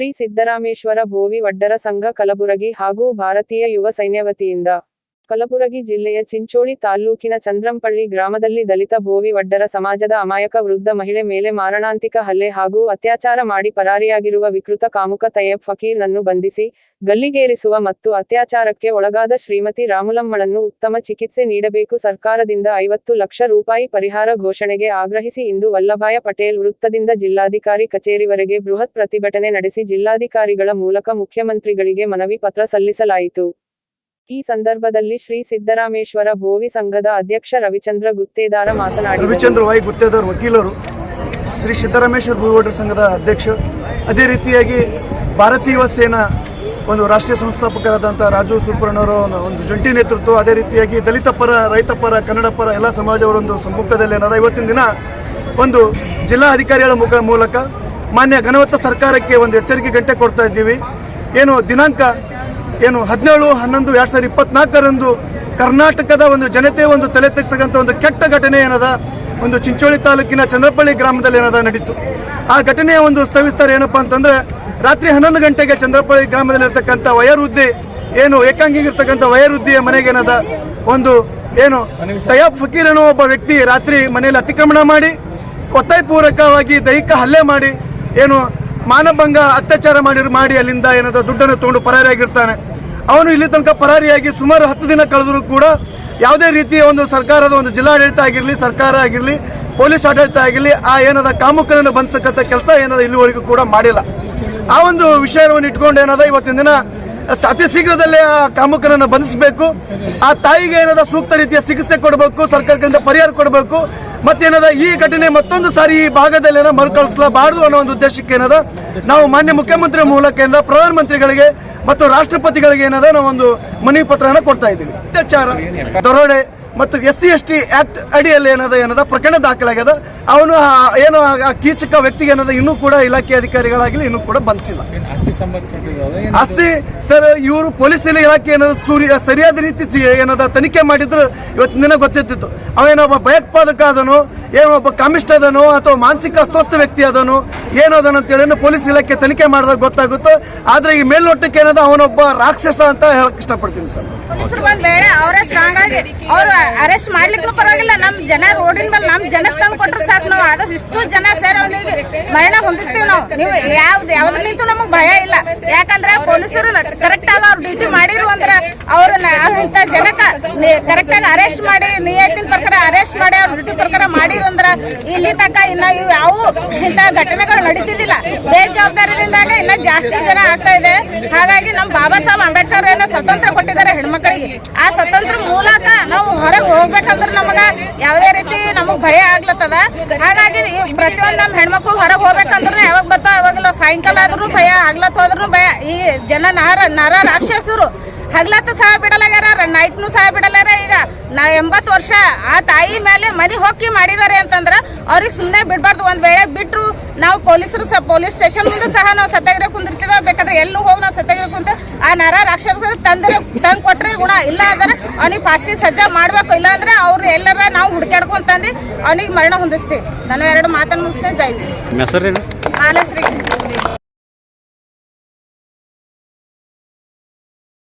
ಶ್ರೀ ಸಿದ್ದರಾಮೇಶ್ವರ ಭೋವಿ ವಡ್ಡರ ಸಂಘ ಕಲಬುರಗಿ ಹಾಗೂ ಭಾರತೀಯ ಯುವ ಸೈನ್ಯ ವತಿಯಿಂದ ಕಲಬುರಗಿ ಜಿಲ್ಲೆಯ ಚಿಂಚೋಳಿ ತಾಲ್ಲೂಕಿನ ಚಂದ್ರಂಪಳ್ಳಿ ಗ್ರಾಮದಲ್ಲಿ ದಲಿತ ಬೋವಿ ವಡ್ಡರ ಸಮಾಜದ ಅಮಾಯಕ ವೃದ್ಧ ಮಹಿಳೆ ಮೇಲೆ ಮಾರಣಾಂತಿಕ ಹಲ್ಲೆ ಹಾಗೂ ಅತ್ಯಾಚಾರ ಮಾಡಿ ಪರಾರಿಯಾಗಿರುವ ವಿಕೃತ ಕಾಮುಕ ತಯ್ಯಬ್ ಫಕೀರ್ ನನ್ನು ಬಂಧಿಸಿ ಗಲ್ಲಿಗೇರಿಸುವ ಮತ್ತು ಅತ್ಯಾಚಾರಕ್ಕೆ ಒಳಗಾದ ಶ್ರೀಮತಿ ರಾಮುಲಮ್ಮಳನ್ನು ಉತ್ತಮ ಚಿಕಿತ್ಸೆ ನೀಡಬೇಕು ಸರ್ಕಾರದಿಂದ ಐವತ್ತು ಲಕ್ಷ ರೂಪಾಯಿ ಪರಿಹಾರ ಘೋಷಣೆಗೆ ಆಗ್ರಹಿಸಿ ಇಂದು ವಲ್ಲಭಾಯ ಪಟೇಲ್ ವೃತ್ತದಿಂದ ಜಿಲ್ಲಾಧಿಕಾರಿ ಕಚೇರಿವರೆಗೆ ಬೃಹತ್ ಪ್ರತಿಭಟನೆ ನಡೆಸಿ ಜಿಲ್ಲಾಧಿಕಾರಿಗಳ ಮೂಲಕ ಮುಖ್ಯಮಂತ್ರಿಗಳಿಗೆ ಮನವಿ ಪತ್ರ ಸಲ್ಲಿಸಲಾಯಿತು. ಈ ಸಂದರ್ಭದಲ್ಲಿ ಶ್ರೀ ಸಿದ್ದರಾಮೇಶ್ವರ ಭೋವಿ ಸಂಘದ ಅಧ್ಯಕ್ಷ ರವಿಚಂದ್ರ ಗುತ್ತೇದಾರ ಮಾತನಾಡಿ ರವಿಚಂದ್ರ ವೈ ಗುತ್ತೇದಾರ್ ವಕೀಲರು, ಶ್ರೀ ಸಿದ್ದರಾಮೇಶ್ವರ ಭೂಗೋಟರ ಸಂಘದ ಅಧ್ಯಕ್ಷ. ಅದೇ ರೀತಿಯಾಗಿ ಭಾರತೀಯ ಯುವ ಸೇನಾ ಒಂದು ರಾಷ್ಟ್ರೀಯ ಸಂಸ್ಥಾಪಕರಾದಂಥ ರಾಜು ಸುರ್ಪುರಣ್ಣವರ ಒಂದು- ಜಂಟಿ ನೇತೃತ್ವ, ಅದೇ ರೀತಿಯಾಗಿ ದಲಿತ ಪರ, ರೈತ ಪರ, ಕನ್ನಡ ಪರ ಎಲ್ಲ ಸಮಾಜವರ ಒಂದು ಸಮ್ಮುಖದಲ್ಲಿ ಏನಾದ, ಇವತ್ತಿನ ದಿನ ಒಂದು ಜಿಲ್ಲಾ ಅಧಿಕಾರಿಗಳ ಮುಖ ಮೂಲಕ ಮಾನ್ಯ ಘನವತ್ತ ಸರ್ಕಾರಕ್ಕೆ ಒಂದು ಎಚ್ಚರಿಕೆ ಗಂಟೆ ಕೊಡ್ತಾ ಇದ್ದೀವಿ. ಏನು ದಿನಾಂಕ ಏನು ಹದಿನೇಳು, ಹನ್ನೊಂದು, ಎರಡ್ ಸಾವಿರದ ಇಪ್ಪತ್ನಾಲ್ಕರಂದು ಕರ್ನಾಟಕದ ಒಂದು ಜನತೆ ಒಂದು ತಲೆ ತೆಗೆಸಕ್ಕಂಥ ಒಂದು ಕೆಟ್ಟ ಘಟನೆ ಏನದ? ಒಂದು ಚಿಂಚೋಳಿ ತಾಲೂಕಿನ ಚಂದ್ರಪಳ್ಳಿ ಗ್ರಾಮದಲ್ಲಿ ಏನದ ನಡೀತು. ಆ ಘಟನೆಯ ಒಂದು ಸವಿಸ್ತಾರ ಏನಪ್ಪ ಅಂತಂದ್ರೆ, ರಾತ್ರಿ ಹನ್ನೊಂದು ಗಂಟೆಗೆ ಚಂದ್ರಪಳ್ಳಿ ಗ್ರಾಮದಲ್ಲಿರ್ತಕ್ಕಂಥ ವಯೋವೃದ್ಧಿ ಏನು ಏಕಾಂಗಿಗಿರ್ತಕ್ಕಂಥ ವಯರುದ್ದಿಯ ಮನೆಗೆ ಏನದ? ಒಂದು ಏನು ತಯಾಬ್ ಫಕೀರ್ ಅನ್ನೋ ಒಬ್ಬ ವ್ಯಕ್ತಿ ರಾತ್ರಿ ಮನೆಯಲ್ಲಿ ಅತಿಕ್ರಮಣ ಮಾಡಿ, ಒತ್ತಾಯಪೂರ್ವಕವಾಗಿ ದೈಹಿಕ ಹಲ್ಲೆ ಮಾಡಿ, ಏನು ಮಾನಭಂಗ ಅತ್ಯಾಚಾರ ಮಾಡಿ ಮಾಡಿ ಅಲ್ಲಿಂದ ಏನದ ದುಡ್ಡನ್ನು ತಗೊಂಡು ಪರಾರಿಯಾಗಿರ್ತಾನೆ. ಅವನು ಇಲ್ಲಿ ತನಕ ಪರಾರಿಯಾಗಿ ಸುಮಾರು ಹತ್ತು ದಿನ ಕಳೆದರೂ ಕೂಡ ಯಾವುದೇ ರೀತಿಯ ಒಂದು ಸರ್ಕಾರದ ಒಂದು ಜಿಲ್ಲಾಡಳಿತ ಆಗಿರಲಿ, ಸರ್ಕಾರ ಆಗಿರಲಿ, ಪೊಲೀಸ್ ಆಡಳಿತ ಆಗಿರಲಿ, ಆ ಏನದ ಕಾಮುಕರನ್ನು ಬಂಧಿಸಕ್ಕಂಥ ಕೆಲಸ ಏನದ ಇಲ್ಲಿವರೆಗೂ ಕೂಡ ಮಾಡಿಲ್ಲ. ಆ ಒಂದು ವಿಷಯವನ್ನು ಇಟ್ಕೊಂಡು ಏನದ ಇವತ್ತಿನ ದಿನ ಅತಿ ಶೀಘ್ರದಲ್ಲೇ ಆ ಕಾಮುಕರನ್ನು ಬಂಧಿಸಬೇಕು. ಆ ತಾಯಿಗೆ ಏನಾದ ಸೂಕ್ತ ರೀತಿಯ ಚಿಕಿತ್ಸೆ ಕೊಡಬೇಕು ಸರ್ಕಾರದಿಂದ ಪರಿಹಾರ ಕೊಡಬೇಕು. ಮತ್ತೇನದ ಈ ಘಟನೆ ಮತ್ತೊಂದು ಸಾರಿ ಈ ಭಾಗದಲ್ಲಿ ಏನೋ ಮರುಕಳಿಸಲಬಾರದು ಅನ್ನೋ ಒಂದು ಉದ್ದೇಶಕ್ಕೆ ಏನದ ನಾವು ಮಾನ್ಯ ಮುಖ್ಯಮಂತ್ರಿ ಮೂಲಕ ಏನದ ಪ್ರಧಾನಮಂತ್ರಿಗಳಿಗೆ ಮತ್ತು ರಾಷ್ಟ್ರಪತಿಗಳಿಗೆ ಏನದ ನಾವು ಒಂದು ಮನವಿ ಪತ್ರನ ಕೊಡ್ತಾ ಇದ್ದೀವಿ. ಅತ್ಯಾಚಾರ ದರೋಡೆ ಮತ್ತು S C S T act ಅಡಿಯಲ್ಲಿ ಏನದ ಏನದ ಪ್ರಕರಣ ದಾಖಲಾಗ್ಯದ. ಅವನು ಏನು ಆ- ಕೀಚಕ ವ್ಯಕ್ತಿಗೆ ಏನದ ಇನ್ನೂ ಕೂಡ ಇಲಾಖೆ ಅಧಿಕಾರಿಗಳಾಗಲಿ ಇನ್ನೂ ಕೂಡ ಬಂಧಿಸಿಲ್ಲ ಆಸ್ತಿ ಸರ್ ಇವರು ಪೊಲೀಸ್ ಇಲಾಖೆ ಏನದ ಸೂರ್ಯ ಸರಿಯಾದ ರೀತಿ ಸಿ- ಏನದ ತನಿಖೆ ಮಾಡಿದ್ರು. ಇವತ್ತಿನ ದಿನ ಗೊತ್ತಿರ್ತಿತ್ತು. ಅವೇನೊಬ್ಬ ಭಯೋತ್ಪಾದಕ ಅದನು ಏನೋ ಒಬ್ಬ ಕಾಮಿಸ್ಟ್ ಅದನು ಅಥವಾ ಮಾನಸಿಕ ಅಸ್ವಸ್ಥ ವ್ಯಕ್ತಿ ಅದನು ಏನು ಅದನ ಅಂತೇಳಿ ಏನು ಪೊಲೀಸ್ ಇಲಾಖೆ ತನಿಖೆ ಮಾಡಿದಾಗ ಗೊತ್ತಾಗುತ್ತೆ. ಆದ್ರೆ ಈ ಮೇಲ್ನೋಟಕ್ಕೆ ಏನದ ಅವನೊಬ್ಬ ರಾಕ್ಷಸ ಅಂತ ಹೇಳಕ್ ಇಷ್ಟಪಡ್ತೀನಿ ಸರ್. ಅರೆಸ್ಟ್ ಮಾಡ್ಲಿಕ್ಕೂ ಪರವಾಗಿಲ್ಲ. ನಮ್ ಜನ ರೋಡಿನ ಮೇಲೆ ನಮ್ ಜನಕ್ ತಂದು ಕೊಟ್ರೆ ಸಾಕು ನಾವು. ಆದಷ್ಟು ಇಷ್ಟು ಜನ ಸೇರಿ ಅವನಿಗೆ ಮರಣ ಹೊಂದಿಸ್ತೀವಿ ನಾವು. ನೀವು ಯಾವ್ದು ಯಾವ್ದ್ರಲ್ಲಿಂತೂ ನಮಗ್ ಭಯ ಇಲ್ಲ. ಯಾಕಂದ್ರೆ ಪೊಲೀಸರು ಕರೆಕ್ಟ್ ಆಗಿ ಅವ್ರ ಡ್ಯೂಟಿ ಮಾಡಿರು ಅಂದ್ರೆ ಅವ್ರನ್ನ ಇಂಥ ಜನಕ್ಕ ಕರೆಕ್ಟ್ ಆಗಿ ಅರೆಸ್ಟ್ ಮಾಡಿ, ನಿಯತ್ತಿನ ಪ್ರಕಾರ ಅರೆಸ್ಟ್ ಮಾಡಿ, ಅವ್ರ ಡ್ಯೂಟಿ ಪ್ರಕಾರ ಮಾಡಿರು ಅಂದ್ರೆ ಇಲ್ಲಿ ತನಕ ಇನ್ನ ಇವು ಯಾವ ಇಂಥ ಘಟನೆಗಳು ನಡೀತಿದ್ದಿಲ್ಲ. ಬೇಜವಾಬ್ದಾರಿಯಿಂದಾಗ ಇನ್ನ ಜಾಸ್ತಿ ಜನ ಆಗ್ತಾ ಇದೆ. ಹಾಗಾಗಿ ನಮ್ ಬಾಬಾ ಸಾಹೇಬ್ ಅಂಬೇಡ್ಕರ್ ಏನೋ ಸ್ವತಂತ್ರ ಹೆಣ್ಮಕ್ಳಿಗೆ ಆ ಸ್ವತಂತ್ರ ಮೂಲಕ ನಾವು ಹೊರಗೆ ಹೋಗ್ಬೇಕಂದ್ರೆ ನಮಗ ಯಾವುದೇ ರೀತಿ ನಮಗ್ ಭಯ ಆಗ್ಲತ್ತದ. ಹಾಗಾಗಿ ಪ್ರತಿಯೊಂದು ನಮ್ ಹೆಣ್ಮಕ್ಳು ಹೊರಗೆ ಹೋಗ್ಬೇಕಂದ್ರೆ ಯಾವಾಗ ಬರ್ತಾವ ಅವಾಗಲ್ಲ ಸಾಯಂಕಾಲ ಆದ್ರೂ ಭಯ ಆಗ್ಲತ್ತೋದ್ರು ಭಯ. ಈ ಜನ ನಾರ, ನರ ರಾಕ್ಷಸರು ಹಗ್ಲತ್ತು ಸಹ ಬಿಡಲಾಗ್ಯಾರ, ನೈಟ್ನು ಸಹ ಬಿಡಲಾರ. ಈಗ ನಾ ಎಂಬತ್ತು ವರ್ಷ ಆ ತಾಯಿ ಮೇಲೆ ಮನೆ ಹೊಕ್ಕಿ ಮಾಡಿದ್ದಾರೆ ಅಂತಂದ್ರೆ ಅವ್ರಿಗೆ ಸುಮ್ಮನೆ ಬಿಡಬಾರ್ದು. ಒಂದ್ ವೇಳೆ ಬಿಟ್ರು ನಾವು ಪೊಲೀಸರು ಸಹ ಪೊಲೀಸ್ ಸ್ಟೇಷನ್ ಮುಂದೆ ಸಹ ನಾವು ಸತ್ಯಾಗ್ರಹ ಕುಂದಿರ್ತೀವಿ. ಬೇಕಾದ್ರೆ ಎಲ್ಲೂ ಹೋಗಿ ನಾವು ಸತ್ಯಾಗ್ರಹ ಕುಂತ ಆ ನರ ರಾಕ್ಷಸರು ತಂದ್ರೆ ತಂದು ಕೊಟ್ರೆ ಗುಣ ಇಲ್ಲ ಅಂದ್ರೆ ಅವ್ನಿಗೆ ಫಾಸಿ ಸಜ್ಜಾ ಮಾಡ್ಬೇಕು. ಇಲ್ಲ ಅಂದ್ರೆ ಅವ್ರು ಎಲ್ಲರ ನಾವು ಹುಡುಕ್ಯಾಡ್ಕೊಂತಂದು ಅವ್ನಿಗೆ ಮರಣ ಹೊಂದಿಸ್ತೀವಿ. ನಾನು ಎರಡು ಮಾತನ್ನು ಮುಗಿಸ್ತೇನೆ. ಜೈ ಹೆಸರೇನು? ಮಾಲಶ್ರೀ.